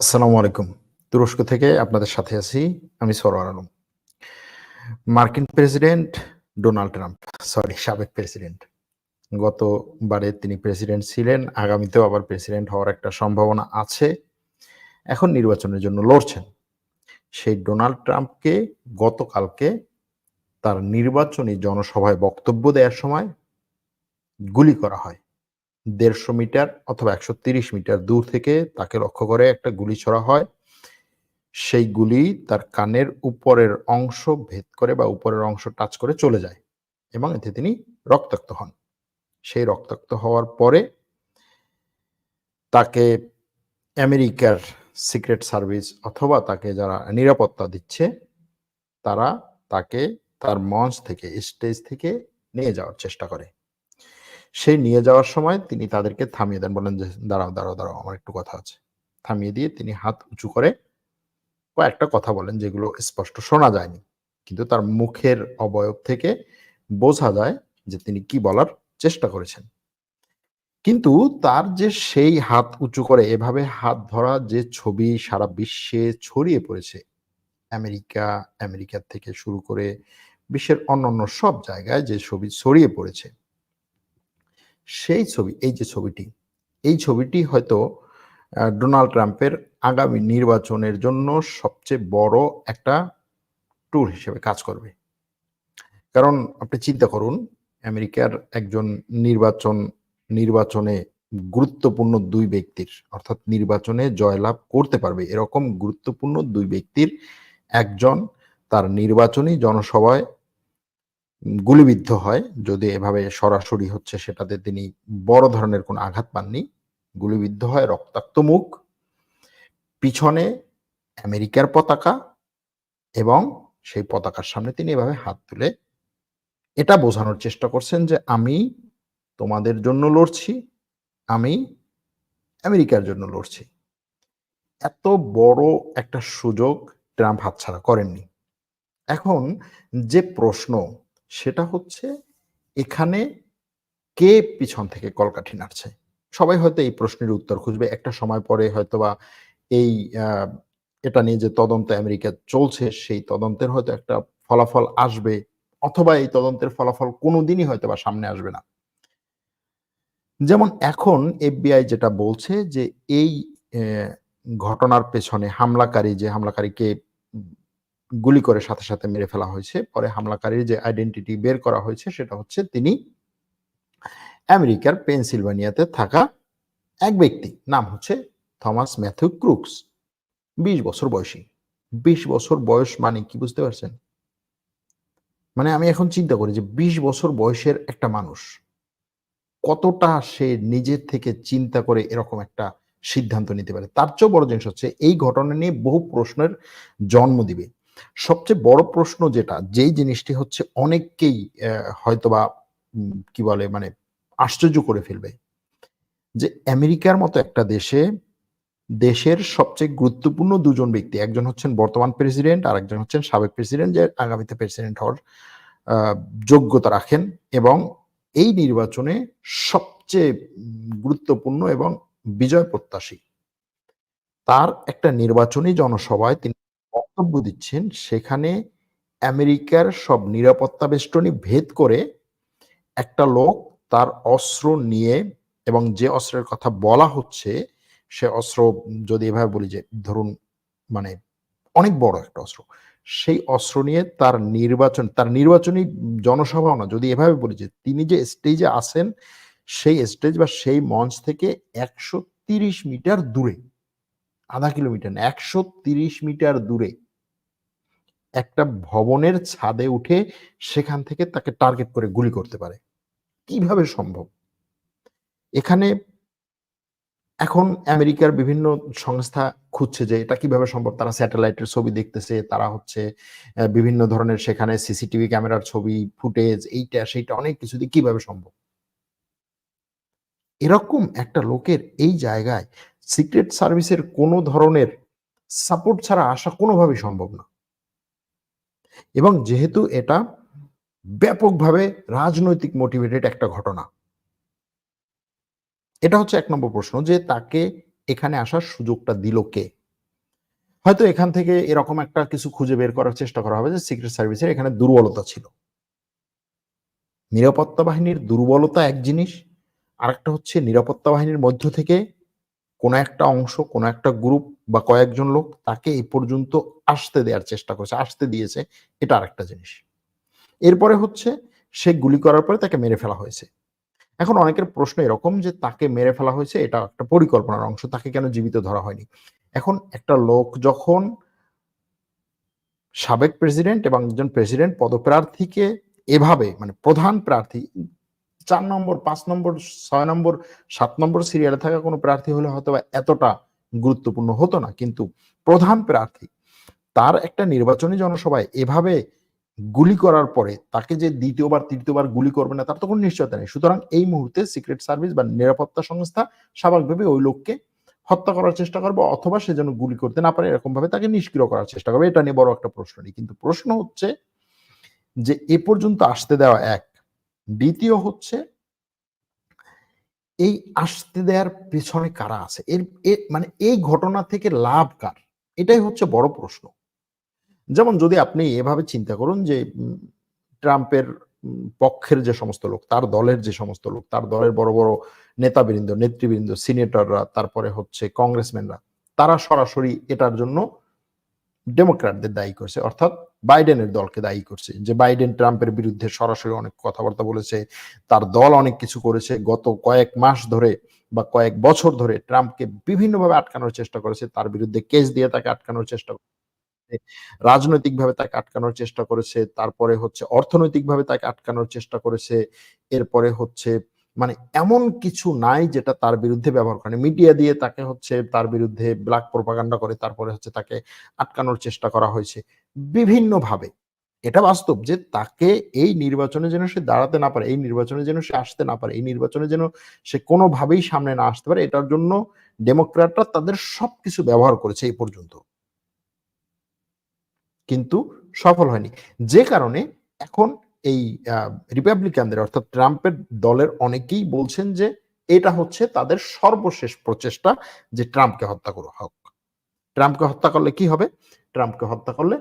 আসসালামু আলাইকুম। তুরস্ক থেকে আপনাদের সাথে আছি। আমি সরোয়ার আলম। মার্কিন প্রেসিডেন্ট ডোনাল্ড ট্রাম্প, সরি সাবেক প্রেসিডেন্ট। গতবারে তিনি প্রেসিডেন্ট ছিলেন, আগামীতেও আবার প্রেসিডেন্ট হওয়ার একটা সম্ভাবনা আছে। এখন নির্বাচনের জন্য লড়ছেন। সেই ডোনাল্ড ট্রাম্পকে গতকালকে তার নির্বাচনী জনসভায় বক্তব্য দেওয়ার সময় গুলি করা হয়। ১৫০ মিটার অথবা ১৩০ মিটার দূর থেকে তাকে লক্ষ্য করে একটা গুলি ছড়া হয়। সেই গুলি তার কানের উপরের অংশ ভেদ করে বা উপরের অংশ টাচ করে চলে যায় এবং এতে তিনি রক্তাক্ত হন। সেই রক্তাক্ত হওয়ার পরে তাকে আমেরিকার সিক্রেট সার্ভিস অথবা তাকে যারা নিরাপত্তা দিচ্ছে, তারা তাকে তার মঞ্চ থেকে, স্টেজ থেকে নিয়ে যাওয়ার চেষ্টা করে। সেই নিয়ে যাওয়ার সময় তিনি তাদেরকে থামিয়ে দেন। বলেন যে, "দাঁড়াও, দাঁড়াও, দাঁড়াও আমার একটু কথা আছে।" থামিয়ে দিয়ে তিনি হাত উঁচু করে কয়েকটা কথা বলেন যেগুলো স্পষ্ট শোনা যায়নি। কিন্তু তার মুখের অবয়ব থেকে বোঝা যায় যে তিনি কি বলার চেষ্টা করেছেন। কিন্তু তার যে সেই হাত উঁচু করে এভাবে হাত ধরা যে ছবি সারা বিশ্বে ছড়িয়ে পড়েছে, আমেরিকা, আমেরিকার থেকে শুরু করে বিশ্বের অন্যান্য সব জায়গায় যে ছবি ছড়িয়ে পড়েছে সেই ছবি, এই যে ছবিটি, এই ছবিটি হয়তো ডোনাল্ড ট্রাম্পের আগামী নির্বাচনের জন্য সবচেয়ে বড় একটা ট্যুর হিসেবে কাজ করবে। কারণ আপনি চিন্তা করুন, আমেরিকার একজন নির্বাচন নির্বাচনে গুরুত্বপূর্ণ দুই ব্যক্তির অর্থাৎ নির্বাচনে জয়লাভ করতে পারবে এরকম গুরুত্বপূর্ণ দুই ব্যক্তির একজন তার নির্বাচনী জনসভায় গুলিবিদ্ধ হয়। যদি এভাবে সরাসরি হচ্ছে সেটাতে তিনি বড় ধরনের কোনো আঘাত পাননি। গুলিবিদ্ধ হয়, রক্তাক্ত মুখ। পিছনে আমেরিকার পতাকা এবং সেই পতাকার সামনে তিনি এভাবে হাত তুলে এটা বোঝানোর চেষ্টা করছেন যে, "আমি তোমাদের জন্য লড়ছি, আমি আমেরিকার জন্য লড়ছি।" এত বড় একটা সুযোগ ট্রাম্প হাতছাড়া করেননি। এখন যে প্রশ্ন সেটা হচ্ছে এখানে কে পিছন থেকে কলকাঠি নাড়ছে? সবাই হয়তো এই প্রশ্নের উত্তর খুঁজবে। একটা সময় পরে হয়তোবা এই এটা নিয়ে যে তদন্ত আমেরিকা চলছে, সেই তদন্তের হয়তো একটা ফলাফল আসবে, অথবা এই তদন্তের ফলাফল কোনোদিনই হয়তো বা সামনে আসবে না। যেমন এখন এফবিআই যেটা বলছে যে এই ঘটনার পেছনে হামলাকারী, যে হামলাকারীকে গুলি করে সাথে, সাথে মেরে ফেলা হয়েছে। পরে হামলাকারীর যে আইডেন্টিটি বের করা হয়েছে সেটা হচ্ছে তিনি আমেরিকার পেনসিলভানিয়াতে থাকা এক ব্যক্তি। নাম হচ্ছে থমাস ম্যাথিউ ক্রুকস। ২০ বছর বয়সী। ২০ বছর বয়স মানে কি বুঝতে পারছেন? মানে আমি এখন চিন্তা করি যে ২০ বছর বয়সের একটা মানুষ কতটা সে নিজের থেকে চিন্তা করে এরকম একটা সিদ্ধান্ত নিতে পারে। তার চেয়েও বড় জিনিস হচ্ছে এই ঘটনা নিয়ে বহু প্রশ্নের জন্ম দিবে। সবচেয়ে বড় প্রশ্ন যেটা, যেই জিনিসটি হচ্ছে অনেককেই হয়তোবা কি বলে মানে আশ্চর্য করে ফেলবে। যে আমেরিকার মতো একটা দেশে, দেশের সবচেয়ে গুরুত্বপূর্ণ ২ জন ব্যক্তি। একজন হচ্ছেন বর্তমান প্রেসিডেন্ট, আরেকজন হচ্ছেন সাবেক প্রেসিডেন্ট যে আগামীতে প্রেসিডেন্ট হওয়ার যোগ্যতা রাখেন এবং এই নির্বাচনে সবচেয়ে গুরুত্বপূর্ণ এবং বিজয় প্রত্যাশী। তার একটা নির্বাচনী জনসভায় তিনি বক্তব্য দিচ্ছেন। সেখানে আমেরিকার সব নিরাপত্তা বেষ্টনী ভেদ করে একটা লোক তার অস্ত্র নিয়ে এবং যে অস্ত্রের কথা বলা হচ্ছে সে অস্ত্র যদি এভাবে বলি যে ধরুন মানে অনেক বড় একটা অস্ত্র। সেই অস্ত্র নিয়ে তার নির্বাচন তার নির্বাচনী জনসভাও না যদি এভাবে বলি যে তিনি যে স্টেজে আসেন সেই স্টেজ বা সেই মঞ্চ থেকে ১৩০ মিটার দূরে, আধা কিলোমিটার না ১৩০ মিটার দূরে একটা ভবনের ছাদে উঠে সেখান থেকে তাকে টার্গেট করে গুলি করতে পারে। কীভাবে সম্ভব? এখানে এখন আমেরিকার বিভিন্ন সংস্থা খুঁজছে যে এটা কীভাবে সম্ভব? তারা স্যাটেলাইটের ছবি দেখতেছে, তারা হচ্ছে বিভিন্ন ধরনের সেখানে সিসিটিভি ক্যামেরার ছবি, ফুটেজ এইটা সেইটা অনেক কিছু দিয়ে কীভাবে সম্ভব? এরকম একটা লোকের এই জায়গায় সিক্রেট সার্ভিসের কোনো ধরনের সাপোর্ট ছাড়া আসা কোনোভাবেই সম্ভব না। এবং যেহেতু এটা ব্যাপকভাবে রাজনৈতিক মোটিভেটেড একটা ঘটনা। এটা হচ্ছে ১ নম্বর প্রশ্ন যে তাকে এখানে আসার সুযোগটা দিল কে? হয়তো এখান থেকে এরকম একটা কিছু খুঁজে বের করার চেষ্টা করা হবে যে সিক্রেট সার্ভিসের এখানে দুর্বলতা ছিল নিরাপত্তা বাহিনীর দুর্বলতা এক জিনিস, আরেকটা হচ্ছে নিরাপত্তা বাহিনীর মধ্য থেকে কোনো একটা অংশ, কোনো একটা গ্রুপ বা কয়েকজন লোক তাকে এই পর্যন্ত আসতে দেওয়ার চেষ্টা করেছে, আসতে দিয়েছে, এটা আরেকটা জিনিস। এরপরে হচ্ছে সে গুলি করার পরে তাকে মেরে ফেলা হয়েছে। এখন অনেকের প্রশ্ন এরকম যে তাকে মেরে ফেলা হয়েছে, এটা একটা পরিকল্পনার অংশ, তাকে কেন জীবিত ধরা হয়নি? এখন একটা লোক যখন সাবেক প্রেসিডেন্ট এবং একজন প্রেসিডেন্ট পদপ্রার্থীকে এভাবে মানে প্রধান প্রার্থী, চার নম্বর, পাঁচ নম্বর, ছয় নম্বর, সাত নম্বর সিরিয়ালে থাকা কোনো প্রার্থী হলে হয়তো এতটা গুরুত্বপূর্ণ হতো না। কিন্তু প্রধান প্রার্থী তার একটা নির্বাচনী জনসভায় এভাবে গুলি করার পরে তাকে যে দ্বিতীয়বার, তৃতীয়বার গুলি করবে না, তার তো কোনো নিশ্চয়তা নেই। সুতরাং এই মুহূর্তে সিক্রেট সার্ভিস বা নিরাপত্তা সংস্থা স্বাভাবিকভাবে ওই লোককে হত্যা করার চেষ্টা করবে অথবা সে যেন গুলি করতে না পারে এরকম ভাবে তাকে নিষ্ক্রিয় করার চেষ্টা করবে। এটা নিয়ে বড় একটা প্রশ্ন নেই। কিন্তু প্রশ্ন হচ্ছে যে এ পর্যন্ত আসতে দেওয়া এক। দ্বিতীয় হচ্ছে এই আসতে দেওয়ার পেছনে কারা আছে? এর মানে এই ঘটনা থেকে লাভ কার? এটাই হচ্ছে বড় প্রশ্ন। যেমন যদি আপনি এভাবে চিন্তা করুন যে ট্রাম্পের পক্ষের যে সমস্ত লোক, তার দলের যে সমস্ত লোক, তার দলের বড় বড় নেতাবৃন্দ, নেতৃবৃন্দ, সিনেটররা, তারপরে হচ্ছে কংগ্রেসম্যানরা, তারা সরাসরি এটার জন্য ডেমোক্র্যাটদের দায়ী করছে, অর্থাৎ বাইডেনের দলকে দায়ী করছে। যে বাইডেন ট্রাম্পের বিরুদ্ধে সরাসরি অনেক কথাবার্তা বলেছে, তার দল অনেক কিছু করেছে, গত কয়েক মাস ধরে বা কয়েক বছর ধরে ট্রাম্পকে বিভিন্নভাবে আটকানোর চেষ্টা করেছে, তার বিরুদ্ধে কেস দিয়ে তাকে আটকানোর চেষ্টা রাজনৈতিকভাবে তাকে আটকানোর চেষ্টা করেছে, তারপরে হচ্ছে অর্থনৈতিকভাবে তাকে আটকানোর চেষ্টা করেছে, এরপরে হচ্ছে মানে এমন কিছু নাই যেটা তার বিরুদ্ধে ব্যবহার করে। মিডিয়া দিয়ে তাকে হচ্ছে তার বিরুদ্ধে ব্ল্যাক প্রপাগান্ডা করে, তারপরে হচ্ছে তাকে আটকানোর চেষ্টা করা হয়েছে বিভিন্নভাবে। এটা বাস্তব যে তাকে এই নির্বাচনে যেন সে দাঁড়াতে না পারে, এই নির্বাচনে যেন সে আসতে না পারে, এই নির্বাচনে যেন সে কোনোভাবেই সামনে না আসতে পারে, এটার জন্য ডেমোক্র্যাটরা তাদের সবকিছু ব্যবহার করেছে এই পর্যন্ত। কিন্তু সফল হয়নি। যে কারণে এখন এই রিপাবলিকানদের অর্থাৎ ট্রাম্পের দলের অনেকেই বলছেন যে এটা হচ্ছে তাদের সর্বশেষ প্রচেষ্টা যে ট্রাম্পকে হত্যা করা হোক। ট্রাম্পকে হত্যা করলে কি হবে? ট্রাম্পকে হত্যা করলে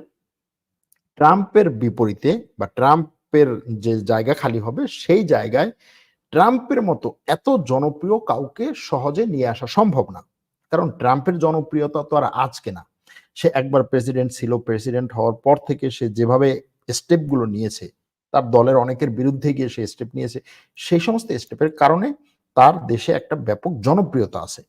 ট্রাম্পের বিপরীতে বা ট্রাম্পের যে জায়গা খালি হবে, সেই জায়গায় ট্রাম্পের মতো এত জনপ্রিয় কাউকে সহজে নিয়ে আসা সম্ভব না। কারণ ট্রাম্পের জনপ্রিয়তা তো আর আজকে না। সে একবার প্রেসিডেন্ট ছিল প্রেসিডেন্ট হওয়ার পর থেকে সে যেভাবে স্টেপগুলো নিয়েছে তার দলের অনেকের বিরুদ্ধে গিয়ে সে স্টেপ নিয়েছে। সেই সমস্ত স্টেপের কারণে তার দেশে একটা ব্যাপক জনপ্রিয়তা আছে।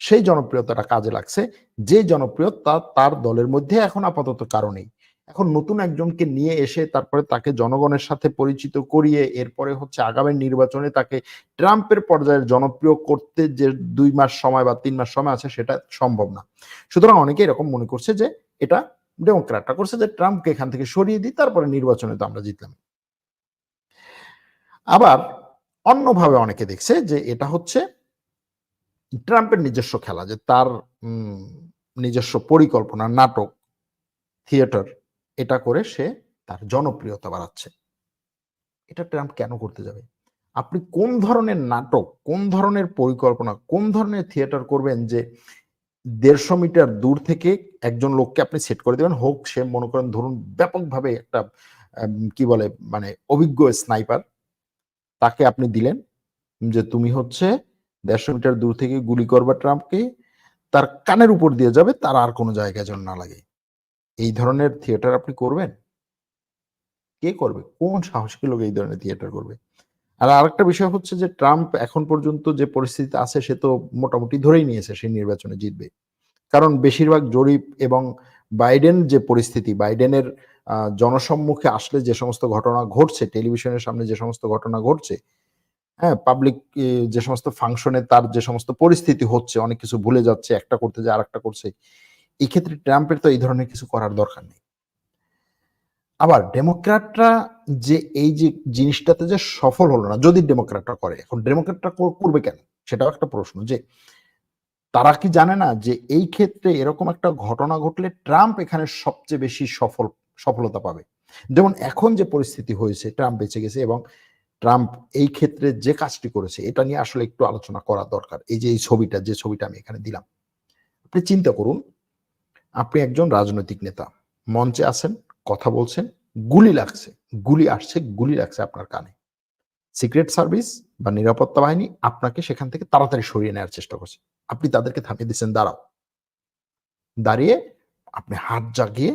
সেই জনপ্রিয়তাটা কাজে লাগছে। যে জনপ্রিয়তা তার দলের মধ্যে এখন আপাতত কারণেই এখন নতুন একজনকে নিয়ে এসে তারপরে তাকে জনগণের সাথে পরিচিত করিয়ে এরপরে হচ্ছে আগামী নির্বাচনে তাকে ট্রাম্পের পর্যায়ে জনপ্রিয় করতে যে দুই মাস সময় বা তিন মাস সময় আছে সেটা সম্ভব না। সুতরাং অনেকে এরকম মনে করছে যে এটা ডেমোক্রাটরা করছে যে ট্রাম্পকে এখান থেকে সরিয়ে দিই, তারপরে নির্বাচনে তো আমরা জিতলাম। আবার অন্যভাবে অনেকে দেখছে যে এটা হচ্ছে ট্রাম্পের নিজস্ব খেলা, যে তার নিজস্ব পরিকল্পনা, নাটক, থিয়েটার, এটা করে সে তার জনপ্রিয়তা বাড়াচ্ছে। এটা ট্রাম্প কেন করতে যাবে? আপনি কোন ধরনের নাটক, কোন ধরনের পরিকল্পনা, কোন ধরনের থিয়েটার করবেন যে দেড়শো মিটার দূর থেকে একজন লোককে আপনি সেট করে দেবেন। হোক, সে মনে করেন ধরুন ব্যাপকভাবে একটা কি বলে মানে অভিজ্ঞ স্নাইপার তাকে আপনি দিলেন যে তুমি হচ্ছে দেড়শো মিটার দূর থেকে গুলি করবা ট্রাম্পকে, তার কানের উপর দিয়ে যাবে, তার আর কোনো জায়গায় যেন না লাগে। এই ধরনের থিয়েটার আপনি করবেন? কে করবে? কোন সাহসী লোক এই ধরনের থিয়েটার করবে? আর আরেকটা বিষয় হচ্ছে যে ট্রাম্প এখন পর্যন্ত যে পরিস্থিতি আছে, সে তো মোটামুটি ধরেই নিয়েছে সেই নির্বাচনে জিতবে। কারণ বেশিরভাগ জরিপ এবং বাইডেন যে পরিস্থিতি, বাইডেনের জনসম্মুখে আসলে যে সমস্ত ঘটনা ঘটছে, টেলিভিশনের সামনে যে সমস্ত ঘটনা ঘটছে হ্যাঁ পাবলিক যে সমস্ত ফাংশনে তার যে সমস্ত পরিস্থিতি হচ্ছে, অনেক কিছু ভুলে যাচ্ছে, একটা করতে যে আর একটা করছে, এক্ষেত্রে ট্রাম্পের তো এই ধরনের কিছু করার দরকার নেই। আবার ডেমোক্র্যাটরা যে এই যে জিনিসটাতে যে সফল হলো না, যদি ডেমোক্র্যাটরা করে, এখন ডেমোক্র্যাটরা করবে কেন? সেটাও একটা প্রশ্ন যে তারা কি জানে না যে এই ক্ষেত্রে এরকম একটা ঘটনা ঘটলে ট্রাম্প এখানে সবচেয়ে বেশি সফল, সফলতা পাবে? যেমন এখন যে পরিস্থিতি হয়েছে, ট্রাম্প বেঁচে গেছে এবং ট্রাম্প এই ক্ষেত্রে যে কাজটি করেছে, এটা নিয়ে আসলে একটু আলোচনা করা দরকার। এই যে এই ছবিটা, যে ছবিটা আমি এখানে দিলাম। আপনি চিন্তা করুন, আপনি একজন রাজনৈতিক নেতা, মঞ্চে আছেন কথা বলছেন, গুলি লাগছে, গুলি আসছে, গুলি লাগছে আপনার কানে। সিক্রেট সার্ভিস বা নিরাপত্তা বাহিনী আপনাকে সেখান থেকে তাড়াতাড়ি সরিয়ে নেওয়ার চেষ্টা করছে। আপনি তাদেরকে থামিয়ে দিচ্ছেন, দাঁড়াও। দাঁড়িয়ে আপনি হাত জাগিয়ে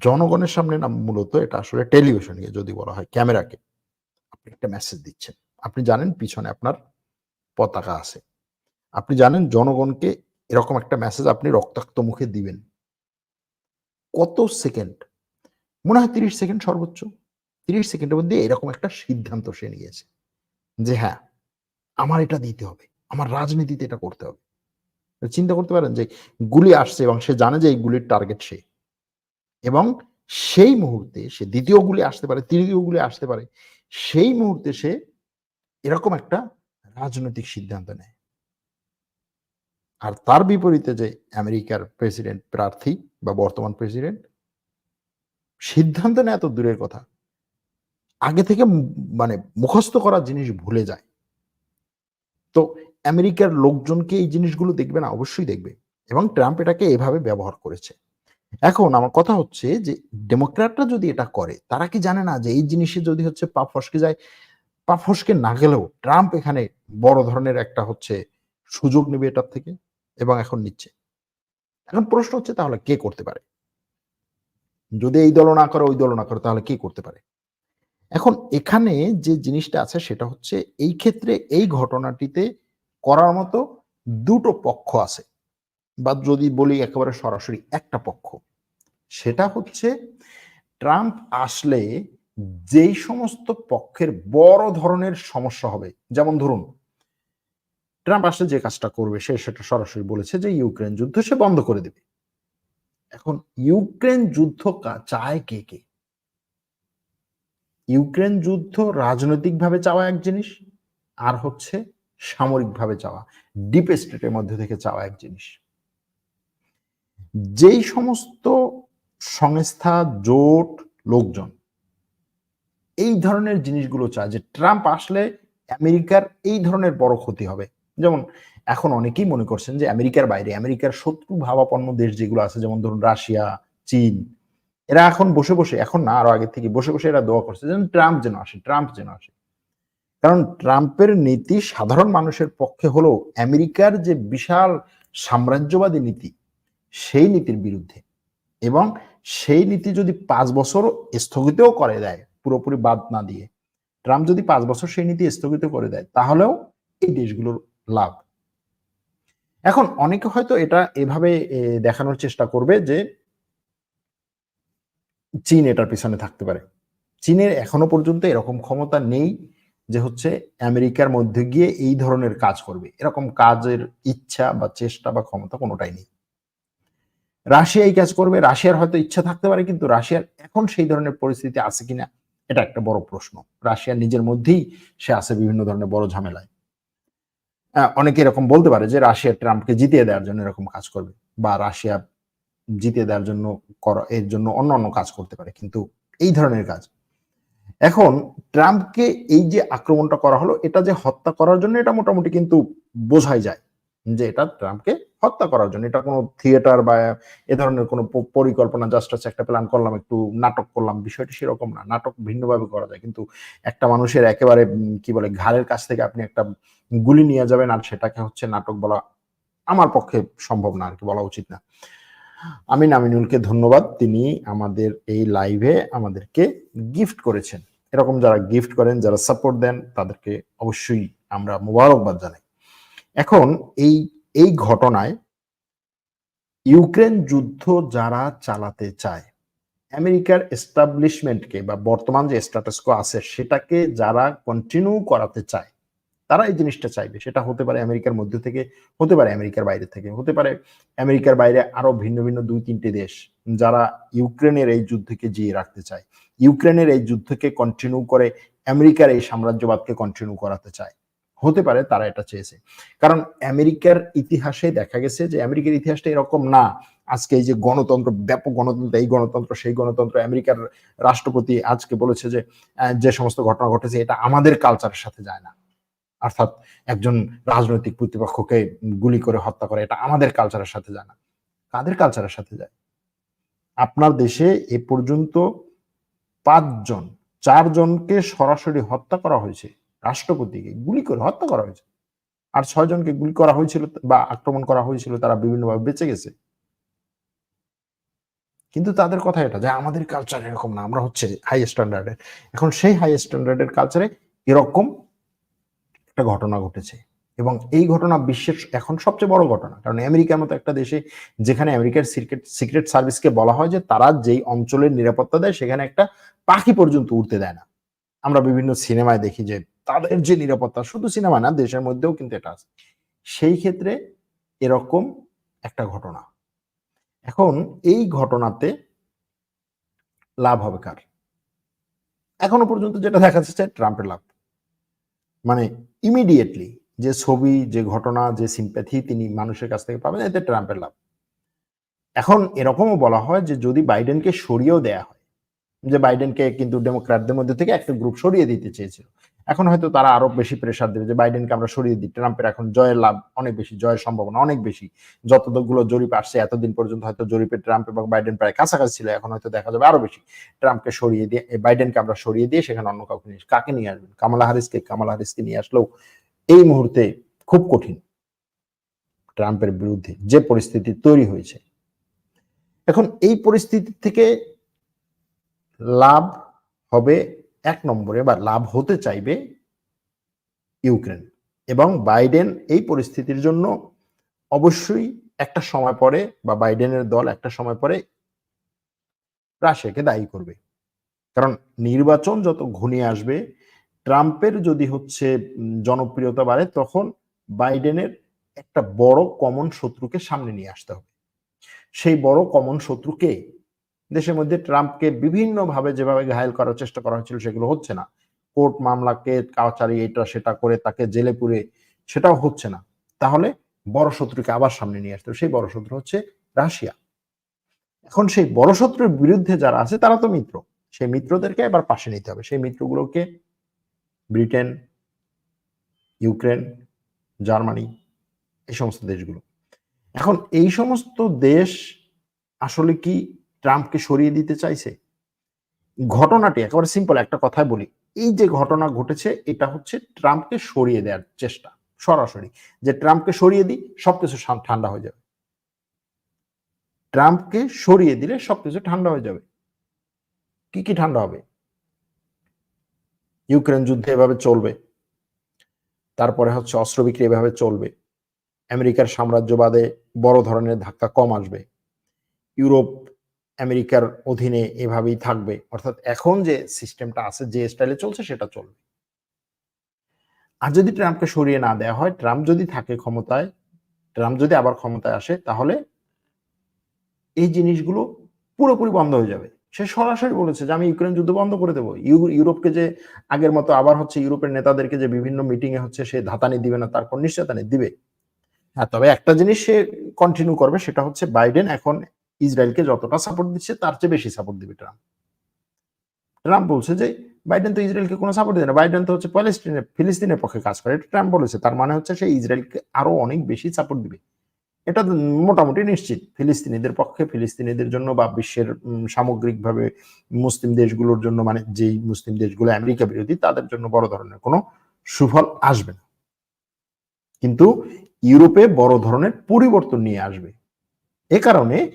জনগণের সামনে না, মূলত এটা আসলে টেলিভিশনকে যদি বলা হয়, ক্যামেরাকে আপনি একটা মেসেজ দিচ্ছেন। আপনি জানেন পিছনে আপনার পতাকা আছে। আপনি জানেন জনগণকে এরকম একটা মেসেজ আপনি রক্তাক্ত মুখে দিবেন। কত সেকেন্ড মনে হয় তিরিশ সেকেন্ড সর্বোচ্চ। তিরিশ সেকেন্ডের মধ্যে এরকম একটা সিদ্ধান্ত সে নিয়েছে যে হ্যাঁ আমার এটা দিতে হবে, আমার রাজনীতিতে এটা করতে হবে। চিন্তা করতে পারেন যে, গুলি আসছে এবং সে জানে যে এই গুলির টার্গেট সে। এবং সেই মুহূর্তে সে দ্বিতীয় গুলি আসতে পারে, তৃতীয় গুলি আসতে পারে, সেই মুহূর্তে সে এরকম একটা রাজনৈতিক সিদ্ধান্ত নেয়। আর তার বিপরীতে যে আমেরিকার প্রেসিডেন্ট প্রার্থী বা বর্তমান প্রেসিডেন্ট সিদ্ধান্ত নেয় এত দূরের কথা। আগে থেকে মানে মুখস্থ করা জিনিস ভুলে যায়। তো আমেরিকার লোকজনকে এই জিনিসগুলো দেখবে না, অবশ্যই দেখবে। এবং ট্রাম্প এটাকে এভাবে ব্যবহার করেছে। এখন আমার কথা হচ্ছে যে, ডেমোক্র্যাটরা যদি এটা করে, তারা কি জানে না যে এই জিনিসে যদি হচ্ছে পা ফসকে যায়? পা ফসকে না গেলেও ট্রাম্প এখানে বড় ধরনের একটা হচ্ছে সুযোগ নেবে এটার থেকে এবং এখন নিচ্ছে। এখন প্রশ্ন হচ্ছে তাহলে কে করতে পারে? যদি এই দল না করে, ওই দল না করে, তাহলে কি করতে পারে? এখন এখানে যে জিনিসটা আছে, সেটা হচ্ছে এই ক্ষেত্রে এই ঘটনাটিতে করার মতো দুটো পক্ষ আছে। বা যদি বলি একেবারে সরাসরি একটা পক্ষ, সেটা হচ্ছে ট্রাম্প আসলে যেই সমস্ত পক্ষের বড় ধরনের সমস্যা হবে, যেমন ধরুন, ট্রাম্প আসলে যে কাজটা করবে, সে সেটা সরাসরি বলেছে যে ইউক্রেন যুদ্ধ সে বন্ধ করে দেবে। এখন ইউক্রেন যুদ্ধ চায় কে কে? ইউক্রেন যুদ্ধ রাজনৈতিকভাবে চাওয়া এক জিনিস, আর হচ্ছে সামরিকভাবে চাওয়া ডিপ স্টেটের মধ্যে থেকে চাওয়া এক জিনিস। যেই সমস্ত সংস্থা, জোট, লোকজন এই ধরনের জিনিসগুলো চায়, যে ট্রাম্প আসলে আমেরিকার এই ধরনের বড় ক্ষতি হবে। যেমন এখন অনেকেই মনে করছেন যে আমেরিকার বাইরে, আমেরিকার শত্রু ভাবাপন্ন দেশ যেগুলো আছে, যেমন ধরুন রাশিয়া, চীন, এরা এখন বসে বসে, এখন না, আরও আগে থেকে বসে বসে এরা দোয়া করছে যেন ট্রাম্প যেন আসে, ট্রাম্প যেন আসে। কারণ ট্রাম্পের নীতি সাধারণ মানুষের পক্ষে হলো আমেরিকার যে বিশাল সাম্রাজ্যবাদী নীতি, সেই নীতির বিরুদ্ধে। এবং সেই নীতি যদি পাঁচ বছর স্থগিতও করে দেয়, পুরোপুরি বাদ না দিয়ে, ট্রাম্প যদি পাঁচ বছর সেই নীতি স্থগিত করে দেয়, তাহলেও এই দেশগুলোর লাভ। এখন অনেকে হয়তো এটা এভাবে দেখানোর চেষ্টা করবে যে চীন এটার পিছনে থাকতে পারে। চীনের এখনও পর্যন্ত এরকম ক্ষমতা নেই যে হচ্ছে আমেরিকার মধ্যে গিয়ে এই ধরনের কাজ করবে। এরকম কাজের ইচ্ছা বা চেষ্টা বা ক্ষমতা কোনোটাই নেই। রাশিয়া এই কাজ করবে। রাশিয়ার হয়তো ইচ্ছা থাকতে পারে, কিন্তু রাশিয়ার এখন সেই ধরনের পরিস্থিতি আছে কিনা, এটা একটা বড় প্রশ্ন। রাশিয়ার নিজের মধ্যেই সে আছে বিভিন্ন ধরনের বড় ঝামেলায়। অনেকে এরকম বলতে পারে যে রাশিয়া ট্রাম্পকে জিতিয়ে দেওয়ার জন্য এরকম কাজ করবে বা রাশিয়া জিতিয়ে দেওয়ার জন্য এর জন্য অন্য অন্য কাজ করতে পারে, কিন্তু এই ধরনের কাজ। এখন ট্রাম্পকে এই যে আক্রমণটা করা হলো, এটা যে হত্যা করার জন্য এটা মোটামুটি কিন্তু বোঝাই যায় যে এটা ট্রাম্পকে হত্যা করার জন্য। এটা কোনো থিয়েটার বা এ ধরনের কোনো পরিকল্পনা জাস্ট হচ্ছে একটা প্ল্যান করলাম, একটু নাটক করলাম। বিষয়টি সেরকম না। নাটক ভিন্নভাবে করা যায়। কিন্তু একটা মানুষের একেবারে কি বলে, ঘাড়ের কাছ থেকে আপনি একটা গুলি নিয়ে যাবেন আর সেটাকে হচ্ছে নাটক বলা আমার পক্ষে সম্ভব না আর কি বলা উচিত না। আমি নামিনুলকে ধন্যবাদ। তিনি আমাদের এই লাইভে আমাদেরকে গিফট করেছেন। এরকম যারা গিফট করেন, যারা সাপোর্ট দেন, তাদেরকে অবশ্যই আমরা মোবারকবাদ জানাই। এখন এই এই ঘটনায় ইউক্রেন যুদ্ধ যারা চালাতে চায়, আমেরিকার এস্টাবলিশমেন্টকে বা বর্তমান যে স্ট্যাটাসকো আছে সেটাকে যারা কন্টিনিউ করাতে চায়, তারা এই জিনিসটা চাইবে। সেটা হতে পারে আমেরিকার মধ্যে থেকে, হতে পারে আমেরিকার বাইরে থেকে, হতে পারে আমেরিকার বাইরে আরও ভিন্ন ভিন্ন দুই তিনটে দেশ যারা ইউক্রেনের এই যুদ্ধকে জিয়ে রাখতে চায়। ইউক্রেনের এই যুদ্ধকে কন্টিনিউ করে আমেরিকার এই সাম্রাজ্যবাদকে কন্টিনিউ করাতে চায়। হতে পারে, তারা এটা চেয়েছে। কারণ আমেরিকার ইতিহাসে দেখা গেছে যে আমেরিকার ইতিহাসটা এরকম না। আজকে এই যে গণতন্ত্র, ব্যাপক গণতন্ত্র, এই গণতন্ত্র, সেই গণতন্ত্র আমেরিকার রাষ্ট্রপতি আজকে বলেছে যে যে সমস্ত ঘটনা ঘটেছে, এটা আমাদের কালচারের সাথে যায় না। অর্থাৎ একজন রাজনৈতিক প্রতিপক্ষকে গুলি করে হত্যা করে, এটা আমাদের কালচারের সাথে যায় না। তাদের কালচারের সাথে যায়? আপনার দেশে এ পর্যন্ত পাঁচজন, চারজনকে সরাসরি হত্যা করা হয়েছে। রাষ্ট্রপতিকে গুলি করে হত্যা করা হয়েছে। আর ছয় জনকে গুলি করা হয়েছিল বা আক্রমণ করা হয়েছিল, তারা বিভিন্নভাবে বেঁচে গেছে। কিন্তু তাদের কথা এটা যে আমাদের কালচার এরকম না, আমরা হচ্ছে হাই স্ট্যান্ডার্ডের এখন সেই হাই স্ট্যান্ডার্ডের কালচারে এরকম একটা ঘটনা ঘটেছে। এবং এই ঘটনা বিশ্বের এখন সবচেয়ে বড় ঘটনা। কারণ আমেরিকার মতো একটা দেশে যেখানে আমেরিকার সিক্রেট সিক্রেট সার্ভিসকে বলা হয় যে তারা যেই অঞ্চলের নিরাপত্তা দেয়, সেখানে একটা পাখি পর্যন্ত উঠতে দেয় না। আমরা বিভিন্ন সিনেমায় দেখি যে তাদের যে নিরাপত্তা, শুধু সিনেমা না, দেশের মধ্যেও কিন্তু এটা আছে। সেই ক্ষেত্রে এরকম একটা ঘটনা। এখন এই ঘটনাতে লাভ হবে কার? এখনও পর্যন্ত যেটা দেখা যাচ্ছে, ট্রাম্পের লাভ। মানে ইমিডিয়েটলি যে ছবি, যে ঘটনা, যে সিম্প্যাথি তিনি মানুষের কাছ থেকে পাবেন, এতে ট্রাম্পের লাভ। এখন এরকমও বলা হয় যে যদি বাইডেনকে সরিয়েও দেয়া হয়, যে বাইডেনকে কিন্তু ডেমোক্র্যাটদের মধ্যে থেকে একটা গ্রুপ সরিয়ে দিতে চেয়েছিল এখন হয়তো তারা আরও বেশি প্রেশার দেবে যে বাইডেনকে আমরা সরিয়ে দিই, ট্রাম্পের এখন জয়ের লাভ অনেক বেশি, জয়ের সম্ভাবনা অনেক বেশি। যতগুলো জরিপ আসছে, এতদিন পর্যন্ত হয়তো জরিপে ট্রাম্প এবং বাইডেন প্রায় কাছাকাছি ছিল, এখন হয়তো দেখা যাবে আরও বেশি। ট্রাম্পকে সরিয়ে দিয়ে বাইডেনকে আমরা সরিয়ে দিয়ে সেখানে অন্য কাউকে নিয়ে, কাকে নিয়ে আসবেন? কামালা হারিসকে কামালা হারিসকে নিয়ে আসলেও এই মুহূর্তে খুব কঠিন ট্রাম্পের বিরুদ্ধে যে পরিস্থিতি তৈরি হয়েছে। এখন এই পরিস্থিতি থেকে লাভ হবে এক নম্বরে বা লাভ হতে চাইবে ইউক্রেন। এবং বাইডেন এই পরিস্থিতির জন্য অবশ্যই একটা সময় পরে বা বাইডেনের দল একটা সময় পরে রাশিয়াকে দায়ী করবে। কারণ নির্বাচন যত ঘনিয়ে আসবে, ট্রাম্পের যদি হচ্ছে জনপ্রিয়তা বাড়ে, তখন বাইডেনের একটা বড় কমন শত্রুকে সামনে নিয়ে আসতে হবে। সেই বড় কমন শত্রুকে দেশের মধ্যে ট্রাম্পকে বিভিন্নভাবে যেভাবে ঘায়ল করার চেষ্টা করা হয়েছিল, সেগুলো হচ্ছে না। কোর্ট মামলাকে কাচারি এটা সেটা করে তাকে জেলে পুরে সেটাও হচ্ছে না। তাহলে বড় শত্রুকে আবার সামনে নিয়ে আসতে সেই বড় শত্রু হচ্ছে রাশিয়া। এখন সেই বড় শত্রুর বিরুদ্ধে যারা আছে, তারা তো মিত্র। সেই মিত্রদেরকে এবার পাশে নিতে হবে। সেই মিত্রগুলোকে ব্রিটেন, ইউক্রেন, জার্মানি, এই সমস্ত দেশগুলো। এখন এই সমস্ত দেশ আসলে কি ট্রাম্পকে সরিয়ে দিতে চাইছে? ঘটনাটি, একেবারে সিম্পল একটা কথায় বলি। এই যে ঘটনা ঘটেছে, এটা হচ্ছে ট্রাম্পকে সরিয়ে দেওয়ার চেষ্টা, সরাসরি। যে ট্রাম্পকে সরিয়ে দিই, সবকিছু ঠান্ডা হয়ে যাবে। ট্রাম্পকে সরিয়ে দিলে সবকিছু ঠান্ডা হয়ে যাবে। কি কি ঠান্ডা হবে? ইউক্রেন যুদ্ধে এভাবে চলবে। তারপরে হচ্ছে অস্ত্র বিক্রি এভাবে চলবে। আমেরিকার সাম্রাজ্যবাদে বড় ধরনের ধাক্কা কম আসবে। ইউরোপ আমেরিকার অধীনে এভাবেই থাকবে। অর্থাৎ এখন যে সিস্টেমটা আছে, যে স্টাইলে চলছে, সেটা চলবে। আর যদি ট্রাম্পকে সরিয়ে না দেওয়া হয়, ট্রাম্প যদি থাকে ক্ষমতায়, ট্রাম্প যদি আবার ক্ষমতায় আসে, তাহলে এই জিনিসগুলো পুরোপুরি বন্ধ হয়ে যাবে। সে সরাসরি বলেছে যে, আমি ইউক্রেন যুদ্ধ বন্ধ করে দেবো। ইউরোপকে যে আগের মতো আবার হচ্ছে ইউরোপের নেতাদেরকে যে বিভিন্ন মিটিং এ হচ্ছে সে ধাতানি দিবে না তারপর নিশ্চয়তানি দিবে। হ্যাঁ তবে একটা জিনিস সে কন্টিনিউ করবে, সেটা হচ্ছে বাইডেন এখন ইসরায়েলকে যতটা সাপোর্ট দিচ্ছে, তার চেয়ে বেশি সাপোর্ট দিবে ট্রাম্প ট্রাম্প বলছে যে বাইডেন তো ইসরায়েলকে কোনো সাপোর্ট দেয় না। বাইডেন তো হচ্ছে প্যালেস্টিনের ফিলিস্তিনের পক্ষে কাজ করে। এটা ট্রাম্প বলেছে। তার মানে হচ্ছে সে ইসরায়েলকে আরও অনেক বেশি সাপোর্ট দিবে। এটা মোটামুটি নিশ্চিত। ফিলিস্তিনিদের পক্ষে, ফিলিস্তিনিদের জন্য বা বিশ্বের সামগ্রিকভাবে মুসলিম দেশগুলোর জন্য মানে যেই মুসলিম দেশগুলো আমেরিকা বিরোধী, তাদের জন্য বড় ধরনের কোনো সুফল আসবে না। কিন্তু ইউরোপে বড় ধরনের পরিবর্তন নিয়ে আসবে। এ কারণে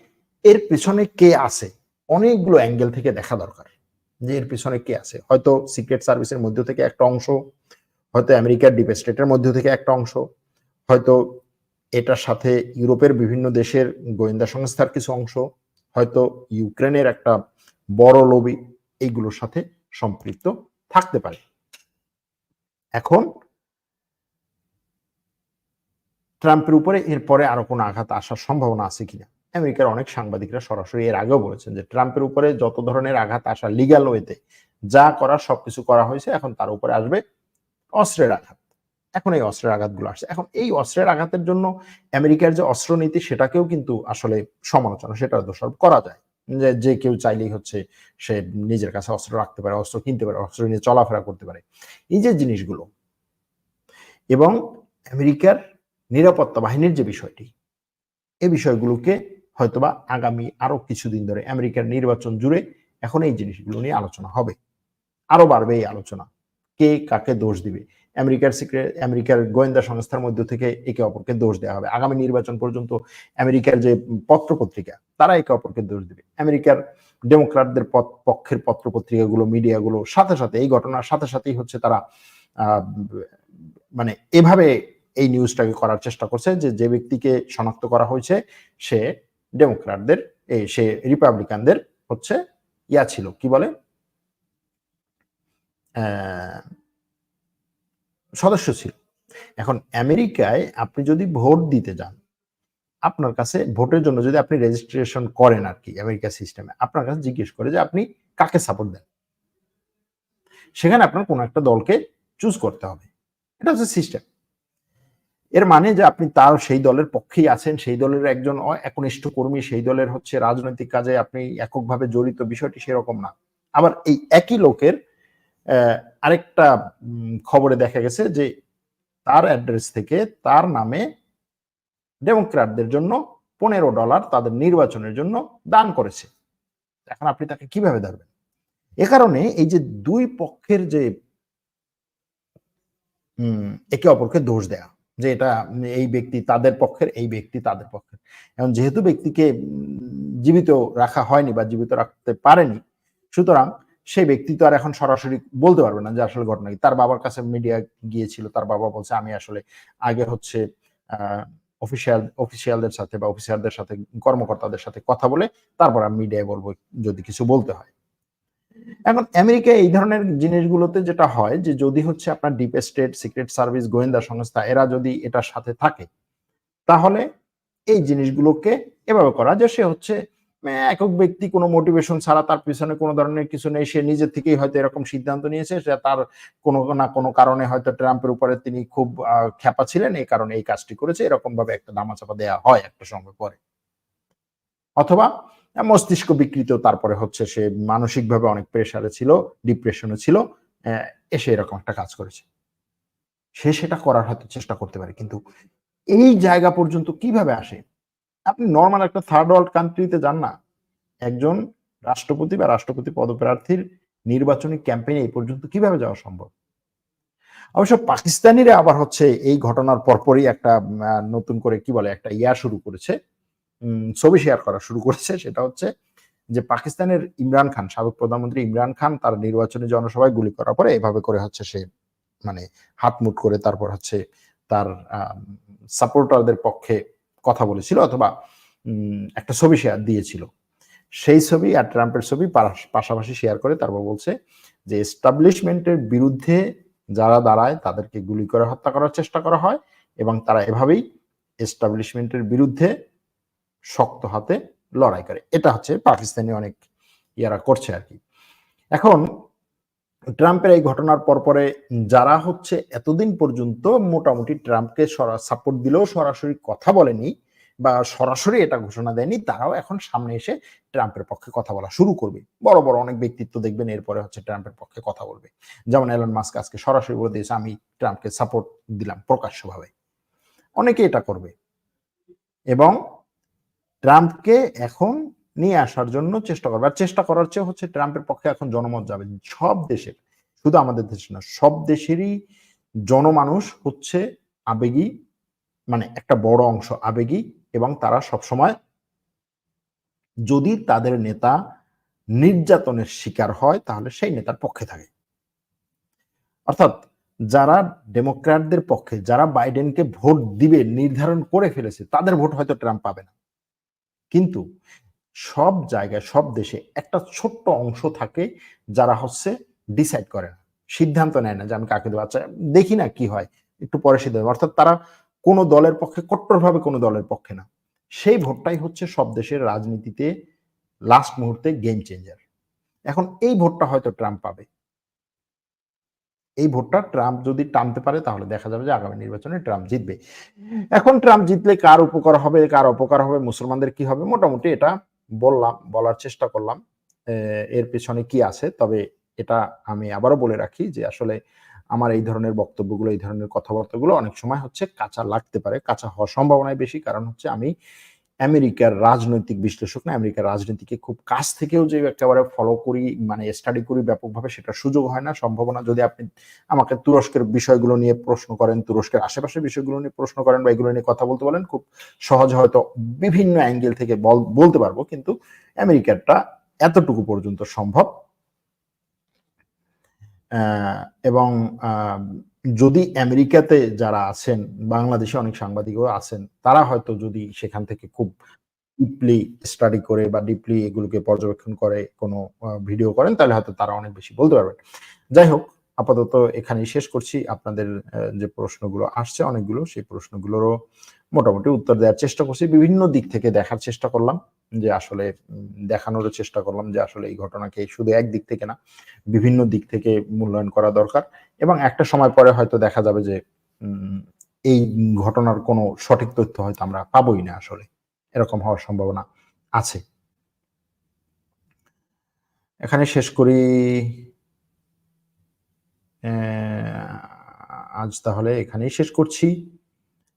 এর পেছনে কে আছে? অনেকগুলো অ্যাঙ্গেল থেকে দেখা দরকার যে এর পেছনে কে আছে। হয়তো সিক্রেট সার্ভিসের মধ্য থেকে একটা অংশ, হয়তো আমেরিকার ডিপ স্টেটের মধ্য থেকে একটা অংশ, হয়তো এটার সাথে ইউরোপের বিভিন্ন দেশের গোয়েন্দা সংস্থার কিছু অংশ, হয়তো ইউক্রেনের একটা বড় লবি এইগুলোর সাথে সম্পৃক্ত থাকতে পারে। এখন ট্রাম্পের উপরে এরপরে আরও কোনো আঘাত আসার সম্ভাবনা আছে কিনা? আমেরিকার অনেক সাংবাদিকরা সরাসরি এর আগেও বলেছেন যে ট্রাম্পের উপরে যত ধরনের আঘাত আসা লিগাল ওয়েতে যা করার সবকিছু করা হয়েছে, এখন তার উপরে আসবে অস্ত্রের আঘাত। এখন এই অস্ত্রের আঘাতগুলো আসছে। এখন এই অস্ত্রের আঘাতের জন্য আমেরিকার যে অস্ত্র নীতি সেটাকেও কিন্তু আসলে সমালোচনা সেটা দোষারোপ করা যায়। যে যে কেউ চাইলেই হচ্ছে সে নিজের কাছে অস্ত্র রাখতে পারে, অস্ত্র কিনতে পারে, অস্ত্র নিয়ে চলাফেরা করতে পারে। এই যে জিনিসগুলো এবং আমেরিকার নিরাপত্তা বাহিনীর যে বিষয়টি এই বিষয়গুলোকে হয়তোবা আগামী আরও কিছুদিন ধরে আমেরিকার নির্বাচন জুড়ে এখন এই জিনিসগুলো নিয়ে আলোচনা হবে। আরও বাড়বে এই আলোচনা। কে কাকে দোষ দিবে? আমেরিকার সিক্রেট আমেরিকার গোয়েন্দা সংস্থার মধ্য থেকে একে অপরকে দোষ দেওয়া হবে। আগামী নির্বাচন পর্যন্ত আমেরিকার যে পত্র পত্রিকা তারা একে অপরকে দোষ দিবে। আমেরিকার ডেমোক্রাটদের পক্ষের পত্র পত্রিকাগুলো মিডিয়াগুলো, সাথে সাথে এই ঘটনার সাথে সাথেই হচ্ছে তারা মানে এভাবে এই নিউজটাকে করার চেষ্টা করছে যে যে ব্যক্তিকে শনাক্ত করা হয়েছে, সে ডেমোক্রাটদের এই সে রিপাবলিকানদের হচ্ছে ইয়া ছিল, কি বলে? সদস্য ছিল। এখন আমেরিকায় আপনি যদি ভোট দিতে যান, আপনার কাছে ভোটের জন্য যদি আপনি রেজিস্ট্রেশন করেন আর কি আমেরিকা সিস্টেমে আপনার কাছে জিজ্ঞেস করে যে আপনি কাকে সাপোর্ট দেন? সেখানে আপনার কোনো একটা দলকে চুজ করতে হবে। এটা হচ্ছে সিস্টেম এর মানে যে আপনি তার সেই দলের পক্ষেই আছেন, সেই দলের একজন একনিষ্ঠ কর্মী, সেই দলের হচ্ছে রাজনৈতিক কাজে আপনি এককভাবে জড়িত, বিষয়টি সেরকম না। আবার এই একই লোকের আরেকটা খবরে দেখা গেছে যে তার অ্যাড্রেস থেকে তার নামে ডেমোক্রাটদের জন্য পনেরো ডলার তাদের নির্বাচনের জন্য দান করেছে। এখন আপনি তাকে কীভাবে ধরবেন? এ কারণে এই যে দুই পক্ষের যে একে অপরকে দোষ দেয়া যে এটা এই ব্যক্তি তাদের পক্ষের, এই ব্যক্তি তাদের পক্ষের। এখন যেহেতু ব্যক্তিকে জীবিত রাখা হয়নি বা জীবিত রাখতে পারেনি, সুতরাং সেই ব্যক্তি তো আর এখন সরাসরি বলতে পারবে না যে আসলে ঘটনা কি। তার বাবার কাছে মিডিয়া গিয়েছিল, তার বাবা বলছে, আমি আসলে আগে হচ্ছে অফিসিয়াল অফিসিয়ালদের সাথে বা অফিসারদের সাথে কর্মকর্তাদের সাথে কথা বলে তারপর আমি মিডিয়ায় বলব, যদি কিছু বলতে হয়। এখন আমেরিকা এই ধরনের জিনিসগুলোতে যেটা হয় যে যদি হচ্ছে আপনার ডিপ স্টেট সিক্রেট সার্ভিস গোয়েন্দা সংস্থা, এরা যদি এটার সাথে থাকে, তাহলে এই জিনিসগুলোকে এভাবে করা যে সে হচ্ছে একক ব্যক্তি, কোনো মোটিভেশন ছাড়া তার পিছনে কোনো ধরনের কিছু নেই, সে নিজের থেকেই হয়তো এরকম সিদ্ধান্ত নিয়েছে সে তার কোনো না কোনো কারণে হয়তো ট্রাম্পের উপরে তিনি খুব খ্যাপা ছিলেন, এই কারণে এই কাজটি করেছে এরকম ভাবে একটা দামাচাপা দেওয়া হয় একটা সময় পরে। অথবা মস্তিষ্ক বিকৃত, তারপরে হচ্ছে সে মানসিকভাবে অনেক প্রেশারে ছিল ডিপ্রেশনে ছিল এসে এরকম একটা কাজ করেছে। সে সেটা করার হয়তো চেষ্টা করতে পারে, কিন্তু এই জায়গা পর্যন্ত কীভাবে আসে? আপনি নর্মাল একটা থার্ড ওয়ার্ল্ড কান্ট্রিতে যান না। একজন রাষ্ট্রপতি বা রাষ্ট্রপতি পদপ্রার্থীর নির্বাচনী ক্যাম্পেইনে এই পর্যন্ত কীভাবে যাওয়া সম্ভব? অবশ্য পাকিস্তানিরা আবার হচ্ছে এই ঘটনার পরপরই একটা নতুন করে কি বলে, একটা ইয়া শুরু করেছে। ছবি শেয়ার করা শুরু করেছে, সেটা হচ্ছে যে পাকিস্তানের ইমরান খান, সাবেক প্রধানমন্ত্রী ইমরান খান তার নির্বাচনী জনসভায় গুলি করার পরে এভাবে করে হচ্ছে সে মানে হাত মুট করে তারপর হচ্ছে তার সাপোর্টারদের পক্ষে কথা বলেছিল অথবা একটা ছবি শেয়ার দিয়েছিল। সেই ছবি আর ট্রাম্পের ছবি পাশাপাশি শেয়ার করে তারপর বলছে যে এস্টাবলিশমেন্টের বিরুদ্ধে যারা দাঁড়ায় তাদেরকে গুলি করে হত্যা করার চেষ্টা করা হয় এবং তারা এভাবেই এস্টাবলিশমেন্টের বিরুদ্ধে শক্ত হাতে লড়াই করে। এটা হচ্ছে পাকিস্তানি অনেক ইয়ারা করছে আর কি। এখন ট্রাম্পের এই ঘটনার পরপরে যারা হচ্ছে এতদিন পর্যন্ত মোটামুটি ট্রাম্পকে সাপোর্ট দিলেও সরাসরি কথা বলেনি বা সরাসরি এটা ঘোষণা দেয়নি, তারাও এখন সামনে এসে ট্রাম্পের পক্ষে কথা বলা শুরু করবে। বড় বড় অনেক ব্যক্তিত্ব দেখবেন এরপরে হচ্ছে ট্রাম্পের পক্ষে কথা বলবে। যেমন এলন মাস্ক আজকে সরাসরি বলে দিয়েছে, আমি ট্রাম্পকে সাপোর্ট দিলাম প্রকাশ্যভাবে। অনেকে এটা করবে। এবং ট্রাম্পকে এখন নিয়ে আসার জন্য চেষ্টা করবে। আর চেষ্টা করার চেয়ে হচ্ছে ট্রাম্পের পক্ষে এখন জনমত যাবে। সব দেশের, শুধু আমাদের দেশে না, সব দেশেরই জনমানুষ হচ্ছে আবেগী মানে একটা বড় অংশ আবেগী এবং তারা সবসময় যদি তাদের নেতা নির্যাতনের শিকার হয়, তাহলে সেই নেতার পক্ষে থাকে। অর্থাৎ যারা ডেমোক্র্যাটদের পক্ষে, যারা বাইডেনকে ভোট দিবে, নির্ধারণ করে ফেলেছে, তাদের ভোট হয়তো ট্রাম্প পাবে না। কিন্তু সব জায়গায়, সব দেশে একটা ছোট্ট অংশ থাকে যারা হচ্ছে ডিসাইড করে না, সিদ্ধান্ত নেয় না যে আমি কাকে দেবো। আচ্ছা দেখি না কি হয়, একটু পরে সিদ্ধান্ত অর্থাৎ তারা কোনো দলের পক্ষে, কট্টরভাবে কোনো দলের পক্ষে না। সেই ভোটটাই হচ্ছে সব দেশের রাজনীতিতে লাস্ট মুহূর্তে গেম চেঞ্জার এখন এই ভোটটা হয়তো ট্রাম্প পাবে। এই ভোটটা ট্রাম্প যদি টানতে পারে, তাহলে দেখা যাবে যে আগামী নির্বাচনে ট্রাম্প জিতবে। এখন ট্রাম্প জিতলে কার উপকার হবে, কার অপকার হবে, মুসলমানদের কি হবে? মোটামুটি এটা বললাম, বলার চেষ্টা করলাম। এর পেছনে কি আছে? তবে এটা আমি আবারও বলে রাখি যে আসলে আমার এই ধরনের বক্তব্যগুলো, এই ধরনের কথাবার্তাগুলো অনেক সময় হচ্ছে কাঁচা লাগতে পারে, কাঁচা হওয়ার সম্ভাবনায় বেশি। কারণ হচ্ছে আমি আমেরিকার রাজনৈতিক বিশ্লেষক না, আমেরিকার রাজনীতিকে খুব কাছ থেকেও যে একেবারে ফলো করি মানে স্টাডি করি ব্যাপকভাবে সেটা সুযোগ হয় না সম্ভাবনা যদি আপনি আমাকে তুরস্কের বিষয়গুলো নিয়ে প্রশ্ন করেন, তুরস্কের আশেপাশের বিষয়গুলো নিয়ে প্রশ্ন করেন বা এগুলো নিয়ে কথা বলতে বলেন, খুব সহজ হয়তো বিভিন্ন অ্যাঙ্গেল থেকে বলতে পারব। কিন্তু আমেরিকারটা এতটুকু পর্যন্ত সম্ভব এবং যদি আমেরিকাতে যারা আছেন, বাংলাদেশে অনেক সাংবাদিকও আছেন, তারা হয়তো যদি সেখান থেকে খুব ডিপলি স্টাডি করে বা ডিপলি এগুলোকে পর্যবেক্ষণ করে কোনো ভিডিও করেন, তাহলে হয়তো তারা অনেক বেশি বলতে পারবেন। যাই হোক, আপাতত এখানেই শেষ করছি। আপনাদের যে প্রশ্নগুলো আসছে অনেকগুলো, সেই প্রশ্নগুলোরও মোটামুটি উত্তর দেওয়ার চেষ্টা করছি। বিভিন্ন দিক থেকে দেখার চেষ্টা করলাম যে আসলে দেখানোর চেষ্টা করলাম যে আসলে এই ঘটনাকে শুধু এক দিক থেকে না, বিভিন্ন দিক থেকে মূল্যায়ন করা দরকার। এবং একটা সময় পরে হয়তো দেখা যাবে যে এই ঘটনার কোনো সঠিক তথ্য হয়তো আমরা পাবোই না আসলে। এরকম হওয়ার সম্ভাবনা আছে। এখানে শেষ করি। আজ তাহলে এখানেই শেষ করছি।